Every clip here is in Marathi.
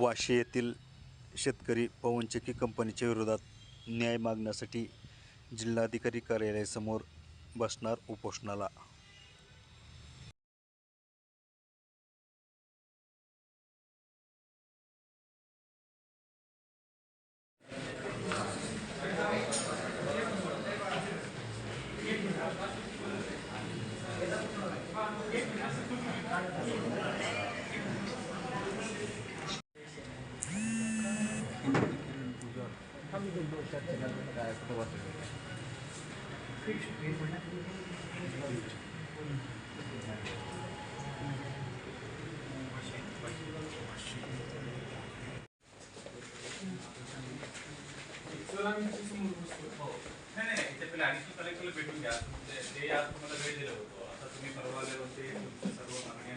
वाशी येथील शेतकरी पवनचक्की कंपनीच्या विरोधात न्याय मागण्यासाठी जिल्हाधिकारी कार्यालयासमोर बसणार उपोषणाला. नाही नाही इथे कलेक्टरला भेटून घ्या. म्हणजे ते- आज तुम्हाला वेळ दिला होतो. आता तुम्ही परवा आले होते तुमच्या सर्व मागणी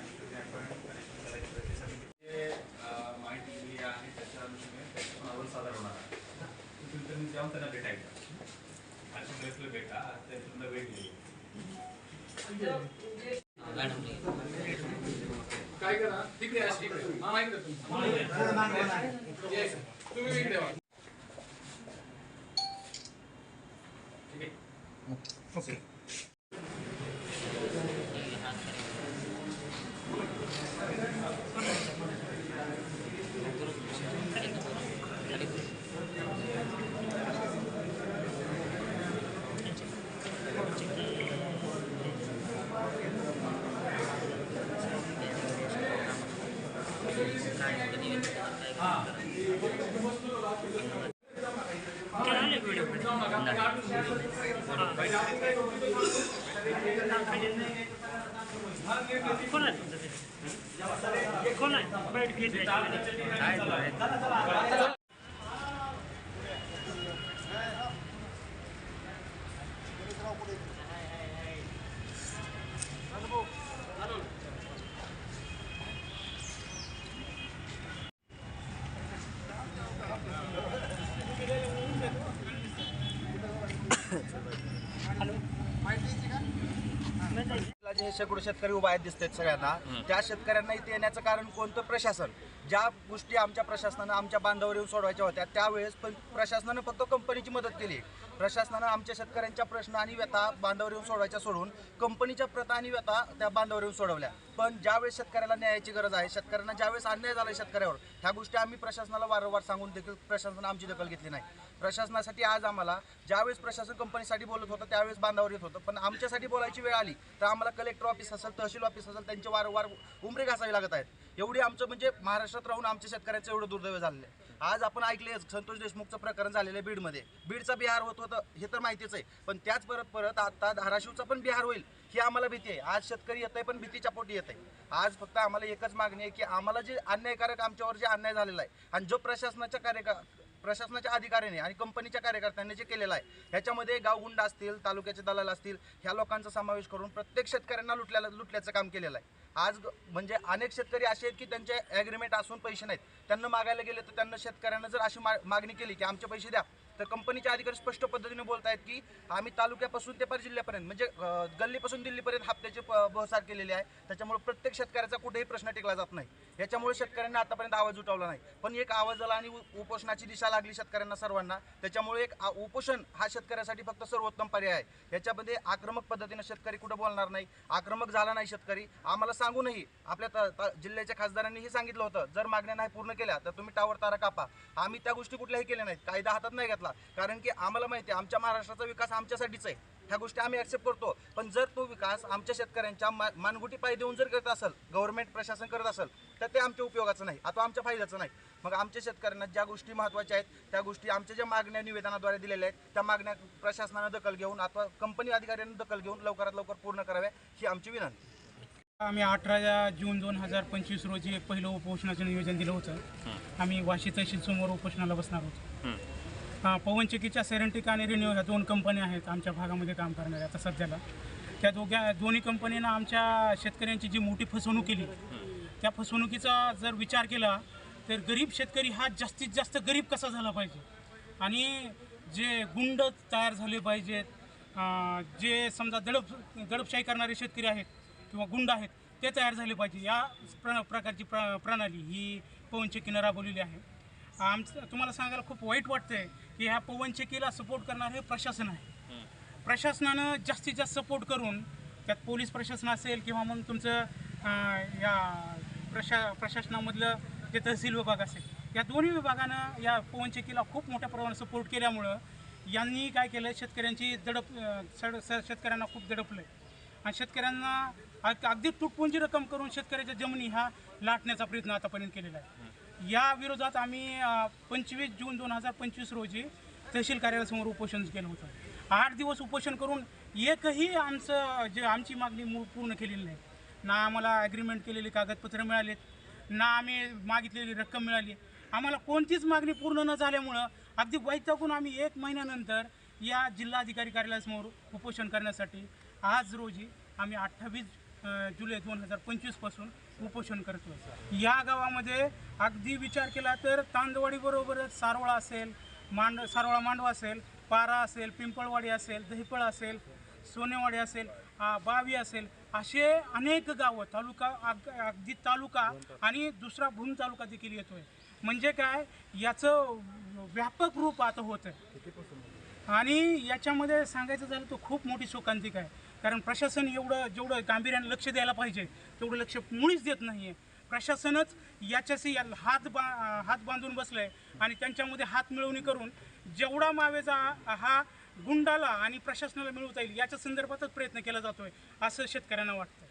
ऍडिशनल कलेक्टरला भेटा आज ते तुम्हाला वेळ दिली काय करा? तिकडे हा तुम्ही. इकडे वा. कोण आहे तुमचं ते? कोण आहे बाईट घेतली शेकडो शेतकरी उभा आहेत दिसतात सगळ्यांना. त्या शेतकऱ्यांना इथे येण्याचं कारण कोणतं? प्रशासन. ज्या गोष्टी आमच्या प्रशासनानं आमच्या बांधावर येऊन सोडवायच्या होत्या त्यावेळेस पण प्रशासनानं फक्त कंपनीची मदत केली. प्रशासनानं आमच्या शेतकऱ्यांच्या प्रश्न आणि व्यथा बांधावर येऊन सोडवायच्या सोडून कंपनीच्या प्रथा आणि व्यथा त्या बांधावर येऊन सोडवल्या. पण ज्यावेळेस शेतकऱ्याला न्यायाची गरज आहे शेतकऱ्यांना ज्यावेळेस अन्याय झाला शेतकऱ्यावर ह्या गोष्टी आम्ही प्रशासनाला वारंवार सांगून देखील प्रशासनानं आमची दखल घेतली नाही. प्रशासनासाठी आज आम्हाला ज्यावेळेस प्रशासन कंपनीसाठी बोलत होतं त्यावेळेस बांधावर येत होतं. पण आमच्यासाठी बोलायची वेळ आली तर आम्हाला कलेक्टर ऑफिस असेल तहसील ऑफिस असेल त्यांचे वारंवार उमरे घासावे लागत आहेत. एवढी आमचं म्हणजे महाराष्ट्र महाराष्ट्रात राहून आमच्या शेतकऱ्यांचं एवढं दुर्दैव झालेलं आहे. आज आपण ऐकले संतोष देशमुखचं प्रकरण झालेलं आहे बीडमध्ये. बीडचा बिहार होत होतं हे तर माहितीच आहे. पण त्याच परत परत आता धाराशिवचा पण बिहार होईल ही आम्हाला भीती आहे. आज शेतकरी येत आहे पण भीतीच्या पोटी येत आहे आज फक्त आम्हाला एकच मागणी आहे की आम्हाला जे अन्यायकारक आमच्यावर जे अन्याय झालेला आहे आणि जो प्रशासनाच्या कार्यका प्रशासनाच्या अधिकाऱ्याने आणि कंपनीच्या कार्यकर्त्यांनी जे केलेलं आहे ह्याच्यामध्ये गावगुंड असतील तालुक्याचे दलाल असतील ह्या लोकांचा समावेश करून प्रत्येक शेतकऱ्यांना लुटल्याला लुटल्याचं काम केलेलं आहे. आज म्हणजे अनेक शेतकरी असे आहेत की त्यांचे ॲग्रीमेंट असून पैसे नाहीत. त्यांना मागायला गेले तर त्यांना शेतकऱ्यांना जर अशी मा मागणी केली की आमचे पैसे द्या तर कंपनीचे अधिकारी स्पष्ट पद्धतीने बोलत आहेत की आम्ही तालुक्यापासून ते पर जिल्ह्यापर्यंत म्हणजे गल्लीपासून दिल्लीपर्यंत हप्त्याचे प- बहसार केलेले आहे. त्याच्यामुळे प्रत्येक शेतकऱ्याचा कुठेही प्रश्न टिकला जात नाही. याच्यामुळे शेतकऱ्यांना आतापर्यंत आवाज उठवला नाही. पण एक आवाजाला आणि उ- उपोषणाची दिशा लागली शेतकऱ्यांना सर्वांना. त्याच्यामुळे एक आ- उपोषण हा शेतकऱ्यासाठी फक्त सर्वोत्तम पर्याय आहे. याच्यामध्ये आक्रमक पद्धतीने शेतकरी कुठं बोलणार नाही आक्रमक झाला नाही शेतकरी. आम्हाला सांगूनही आपल्या जिल्ह्याच्या खासदारांनीही सांगितलं होतं. जर मागण्या नाही पूर्ण केल्या तर तुम्ही टावर तारा कापा. आम्ही त्या गोष्टी कुठल्याही केल्या नाहीत. कायदा हातात नाही घेतला. कारण की आम्हाला माहिती आहे आमच्या महाराष्ट्राचा विकास आमच्यासाठीच आहे. ह्या गोष्टी आम्ही ऍक्सेप्ट करतो. पण जर तो विकास आमच्या शेतकऱ्यांच्या मा- मानगुटी पाय देऊन जर करत असेल गव्हर्नमेंट प्रशासन करत असेल तर ते आमच्या उपयोगाचं नाही. आता आमच्या फायद्याचं नाही. मग आमच्या शेतकऱ्यांना ज्या गोष्टी महत्त्वाच्या आहेत त्या गोष्टी आमच्या ज्या मागण्या निवेदनाद्वारे दिलेल्या आहेत त्या मागण्या प्रशासनानं दखल घेऊन अथवा कंपनी अधिकाऱ्यांनी दखल घेऊन लवकरात लवकर पूर्ण कराव्या ही आमची विनंती आम्ही अठरा जून दोन हजार पंचवीस रोजी एक पहिलं उपोषणाचं नियोजन दिलं होतं. आम्ही वाशी तहसील समोर उपोषणाला बसणार होतो. हां पवनचक्कीच्या सेरेंटिक आणि रिन्यू ह्या दोन कंपन्या आहेत आमच्या भागामध्ये काम करणाऱ्या आता सध्याला. त्या दोघ्या दोन्ही कंपनीनं आमच्या शेतकऱ्यांची जी मोठी फसवणूक केली त्या फसवणुकीचा जर विचार केला तर गरीब शेतकरी हा जास्तीत जास्त गरीब कसा झाला पाहिजे? आणि जे गुंड तयार झाले पाहिजेत जे समजा दडप दडपशाही करणारे शेतकरी आहेत किंवा गुंड आहेत ते तयार झाले पाहिजे. या प्र प्रकारची प्र प्रणाली ही पवनचक्कीनं राबवलेली आहे. आमचं तुम्हाला सांगायला खूप वाईट वाटतंय की ह्या पवनचक्कीला सपोर्ट करणारे हे प्रशासन आहे. प्रशासनानं जास्तीत जास्त सपोर्ट करून त्यात पोलीस प्रशासन असेल किंवा मग तुमचं या प्रशा प्रशासनामधलं जे तहसील विभाग असेल या दोन्ही विभागानं या पवनचक्कीला खूप मोठ्या प्रमाणात सपोर्ट केल्यामुळं यांनी काय केलं शेतकऱ्यांची दडप सड शेतकऱ्यांना खूप दडपलं आहे आणि शेतकऱ्यांना अग- अगदी तुटपुंजी रक्कम करून शेतकऱ्याच्या जमिनी ह्या लाटण्याचा प्रयत्न आतापर्यंत केलेला आहे. या विरोधात आम्ही पंचवीस जून दोन हजार पंचवीस रोजी तहसील कार्यालयासमोर उपोषण केलं होतं. आठ दिवस उपोषण करून एकही आमचं जे आमची मागणी मूळ पूर्ण केलेली नाही. ना आम्हाला ॲग्रीमेंट केलेली कागदपत्रं मिळालेत ना आम्ही मागितलेली रक्कम मिळाली. आम्हाला कोणतीच मागणी पूर्ण न झाल्यामुळं अगदी वैतागून आम्ही एक महिन्यानंतर या जिल्हाधिकारी कार्यालयासमोर उपोषण करण्यासाठी आज रोजी आम्ही अठ्ठावीस जुलै दोन हजार पंचवीसपासून उपोषण करतो या गावामध्ये अगदी विचार केला तर तांदवाडीबरोबरच सारोळा असेल मांड सारोळा मांडवा असेल पारा असेल पिंपळवाडी असेल दहिपळ असेल सोनेवाडी असेल बावी असेल असे अनेक गावं तालुका अग अगदी तालुका आणि दुसरा भूम तालुका देखील येतोय. म्हणजे काय? याचं व्यापक रूप आता होतं आणि याच्यामध्ये सांगायचं झालं तर खूप मोठी शोकांतिक आहे. कारण प्रशासन एवढं जेवढं गांभीर्याने लक्ष द्यायला पाहिजे तेवढं लक्ष मुळीच देत नाही आहे प्रशासनच याच्याशी या- हात बा हात बांधून बसलं आहे आणि त्यांच्यामध्ये हात मिळवणी करून जेवढा मावेचा हा गुंडाला आणि प्रशासनाला मिळवता येईल याच्या संदर्भातच प्रयत्न केला जातोय असं शेतकऱ्यांना वाटतं.